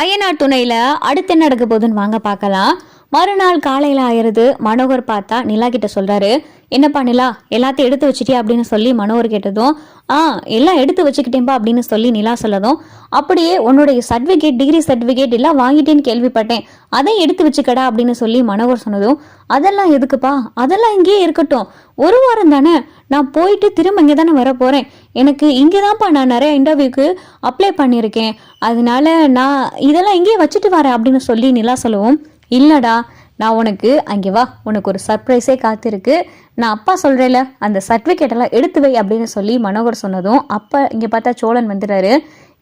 அய்யனார் துணையில் அடுத்து என்ன நடக்க போகுதுன்னு வாங்க பார்க்கலாம். மறுநாள் காலையில் ஆயிருது மனோகர் பார்த்தா நிலா கிட்ட சொல்கிறாரு என்னப்பா நிலா எல்லாத்தையும் எடுத்து வச்சிட்டியா? அப்படின்னு சொல்லி மனோகர் கேட்டதும் ஆ எல்லாம் எடுத்து வச்சுக்கிட்டேன்பா அப்படின்னு சொல்லி நிலா சொல்லதும் அப்படியே உன்னுடைய சர்டிஃபிகேட் டிகிரி சர்டிஃபிகேட் எல்லாம் வாங்கிட்டேன்னு கேள்விப்பட்டேன். அதை எடுத்து வச்சுக்கடா அப்படின்னு சொல்லி மனோகர் சொன்னதும் அதெல்லாம் எதுக்குப்பா? அதெல்லாம் இங்கேயே இருக்கட்டும். ஒரு வாரம் தானே நான் போயிட்டு திரும்ப இங்கே தானே வர போகிறேன் எனக்கு இங்கே தான்ப்பா நான் நிறைய இன்டர்வியூக்கு அப்ளை பண்ணியிருக்கேன். அதனால நான் இதெல்லாம் இங்கேயே வச்சுட்டு வரேன் அப்படின்னு சொல்லி நிலா சொல்லவும் இல்லைடா நான் உனக்கு அங்கே வா உனக்கு ஒரு சர்ப்ரைஸே காத்திருக்கு. நான் அப்பா சொல்கிறேல அந்த சர்டிஃபிகேட்டெல்லாம் எடுத்து வை அப்படின்னு சொல்லி மனோகர் சொன்னதும் அப்போ இங்கே பார்த்தா சோழன் வந்துடுறாரு.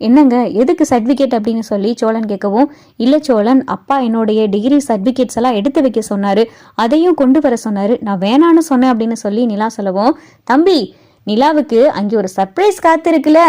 என்னங்க எதுக்கு சர்டிஃபிகேட் அப்படின்னு சொல்லி சோழன் கேட்கவும் இல்லை சோழன் அப்பா என்னுடைய டிகிரி சர்டிஃபிகேட்ஸ் எல்லாம் எடுத்து வைக்க சொன்னார். அதையும் கொண்டு வர சொன்னார். நான் வேணான்னு சொன்னேன் அப்படின்னு சொல்லி நிலா சொல்லவும் தம்பி நிலாவுக்கு அங்கே ஒரு சர்ப்ரைஸ் காத்திருக்குல்ல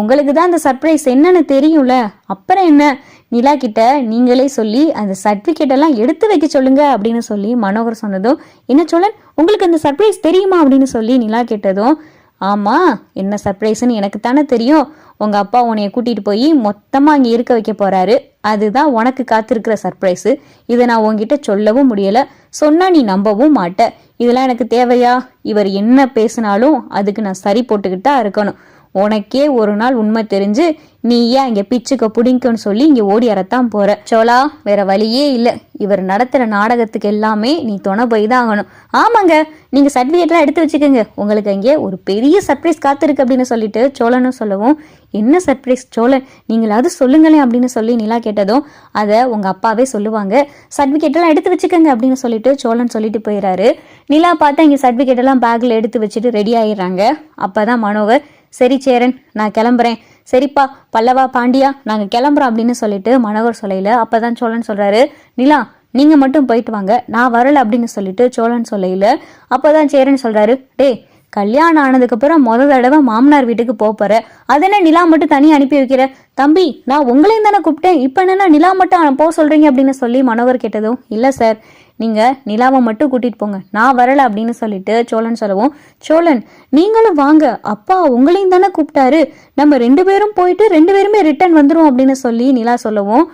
உங்களுக்கு தான் அந்த சர்ப்ரைஸ் என்னன்னு தெரியும்ல. அப்புறம் என்ன? நிலா கிட்ட நீங்களே சொல்லி அந்த சர்டிஃபிகேட் எல்லாம் எடுத்து வைக்க சொல்லுங்க அப்படின்னு சொல்லி மனோகர் சொன்னதும் என்ன சோழன் உங்களுக்கு அந்த சர்ப்ரைஸ் தெரியுமா? அப்படின்னு சொல்லி நிலா கேட்டதும் ஆமாம் என்ன சர்ப்ரைஸ்ன்னு எனக்கு தானே தெரியும். உங்கள் அப்பா உன்னைய கூட்டிகிட்டு போய் மொத்தமாக அங்கே இருக்க வைக்க போகிறாரு அதுதான் உனக்கு காத்திருக்கிற சர்ப்ரைஸு இதை நான் உங்ககிட்ட சொல்லவும் முடியலை. சொன்னால் நீ நம்பவும் மாட்ட. இதெல்லாம் எனக்கு தேவையா? இவர் என்ன பேசினாலும் அதுக்கு நான் சரி போட்டுக்கிட்டு தான் இருக்கணும். உனக்கே ஒரு நாள் உண்மை தெரிஞ்சு நீ ஏன் இங்கே பிச்சுக்க பிடிக்கும்னு சொல்லி இங்கே ஓடி அறத்தான் போகிற சோலா வேற வழியே இல்லை. இவர் நடத்துகிற நாடகத்துக்கு எல்லாமே நீ துணை போய் தான் ஆகணும். ஆமாங்க நீங்கள் சர்டிஃபிகேட்லாம் எடுத்து வச்சுக்கோங்க. உங்களுக்கு அங்கே ஒரு பெரிய சர்ப்ரைஸ் காத்திருக்கு அப்படின்னு சொல்லிட்டு சோழனும் சொல்லவும் என்ன சர்ப்ரைஸ் சோழன்? நீங்களாவது சொல்லுங்களேன் அப்படின்னு சொல்லி நிலா கேட்டதும் அதை உங்கள் அப்பாவே சொல்லுவாங்க. சர்டிஃபிகேட்டெல்லாம் எடுத்து வச்சுக்கோங்க அப்படின்னு சொல்லிட்டு சோழன் சொல்லிட்டு போயிடுறாரு நிலா பார்த்தா இங்கே சர்டிஃபிகேட்டெல்லாம் பேக்கில் எடுத்து வச்சுட்டு ரெடி ஆகிடுறாங்க அப்போ தான் மனோகர் சரி சேரன் நான் கிளம்புறேன். சரிப்பா பல்லவா பாண்டியா நாங்கள் கிளம்புறோம் அப்படின்னு சொல்லிட்டு மனோகர் சொல்லையில் அப்போ தான் சோழன் சொல்கிறாரு நிலா நீங்கள் மட்டும் போயிட்டு வாங்க நான் வரல அப்படின்னு சொல்லிட்டு சோழன் சொல்லையில் அப்போ தான் சேரன் சொல்கிறாரு டேய் கல்யாணம் ஆனதுக்கப்புறம் முத தடவை மாமனார் வீட்டுக்கு போக போற அது என்ன நிலா மட்டும் தனியாக அனுப்பி வைக்கிற? தம்பி நான் உங்களையும் தானே கூப்பிட்டேன் இப்போ என்னன்னா நிலா மட்டும் போக சொல்கிறீங்க அப்படின்னு சொல்லி மனோகர் கேட்டதும் இல்லை சார் நீங்கள் நிலாவை மட்டும் கூட்டிகிட்டு போங்க. நான் வரலை அப்படின்னு சொல்லிட்டு சோழன் சொல்லவும் சோழன் நீங்களும் வாங்க. அப்பா உங்களையும் தானே கூப்பிட்டாரு. நம்ம ரெண்டு பேரும் போயிட்டு ரெண்டு பேருமே ரிட்டர்ன் வந்துரும் அப்படின்னு சொல்லி நிலா சொல்லவும்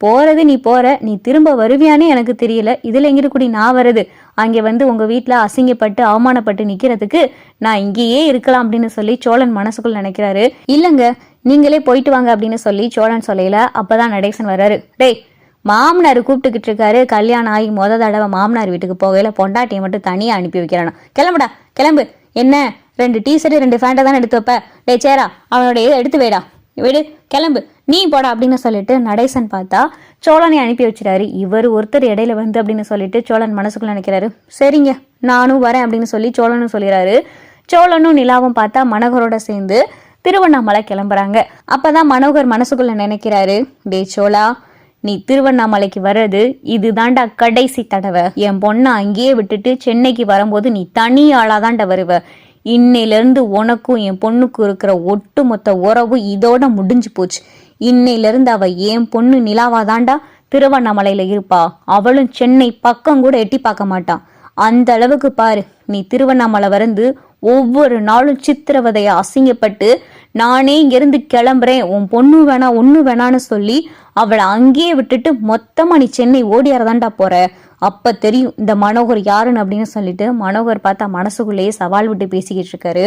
போகிறது நீ போகிற நீ திரும்ப வருவியானே எனக்கு தெரியல. இதில் எங்கிட்டு கூடி நான் வருது அங்கே வந்து உங்கள் வீட்டில் அசிங்கப்பட்டு அவமானப்பட்டு நிற்கிறதுக்கு நான் இங்கேயே இருக்கலாம் அப்படின்னு சொல்லி சோழன் மனசுக்குள் நினைக்கிறாரு. இல்லைங்க நீங்களே போயிட்டு வாங்க அப்படின்னு சொல்லி சோழன் சொல்லையில் அப்போ தான் நடேசன் வர்றாரு. டேய் மாமனார் கூப்பிட்டுக்கிட்டு இருக்காரு. கல்யாணம் ஆகி முத தடவை மாமனார் வீட்டுக்கு போகையில பொண்டாட்டியை மட்டும் தனியா அனுப்பி வைக்கிறானா கிளம்புடா கிளம்பு. என்ன? ரெண்டு டீஷர்ட் ரெண்டு ஃபேண்டை தானே எடுத்து வைப்ப? டே சேரா அவனோட இதை எடுத்து வைடா. விடு கிளம்பு. நீ போடா அப்படின்னு சொல்லிட்டு நடேசன் பார்த்தா சோழனை அனுப்பி வச்சிட்டாரு இவர் ஒருத்தர் இடையில வந்து அப்படின்னு சொல்லிட்டு சோழன் மனசுக்குள்ள நினைக்கிறாரு. சரிங்க நானும் வரேன் அப்படின்னு சொல்லி சோழனும் சொல்லிடுறாரு சோழனும் நிலாவும் பார்த்தா மனோகரோட சேர்ந்து திருவண்ணாமலை கிளம்புறாங்க. அப்பதான் மனோகர் மனசுக்குள்ள நினைக்கிறாரு டே சோழா நீ திருவண்ணாமலைக்கு வர்றது இதுதான்டா கடைசி தடவை. என் பொண்ணை அங்கேயே விட்டுட்டு சென்னைக்கு வரும்போது நீ தனி ஆளாதாண்ட வருவ. இன்னையிலிருந்து உனக்கும் என் பொண்ணுக்கும் இருக்கிற ஒட்டுமொத்த உறவு இதோட முடிஞ்சு போச்சு. இன்னையிலிருந்து அவ என் பொண்ணு நிலாவாதாண்டா திருவண்ணாமலையில இருப்பா. அவளும் சென்னை பக்கம் கூட எட்டி பார்க்க மாட்டான் அந்த அளவுக்கு பாரு நீ திருவண்ணாமலை வந்து ஒவ்வொரு நாளும் சித்திரவதைய அசிங்கப்பட்டு நானே இங்கிருந்து கிளம்புறேன் உன் பொண்ணு வேணா ஒண்ணு வேணான்னு சொல்லி அவளை அங்கேயே விட்டுட்டு மொத்தமா நீ சென்னை ஓடியாரதாண்டா போற. அப்ப தெரியும் இந்த மனோகர் யாருன்னு அப்படின்னு சொல்லிட்டு மனோகர் பார்த்தா மனசுக்குள்ளேயே சவால் விட்டு பேசிக்கிட்டு இருக்காரு.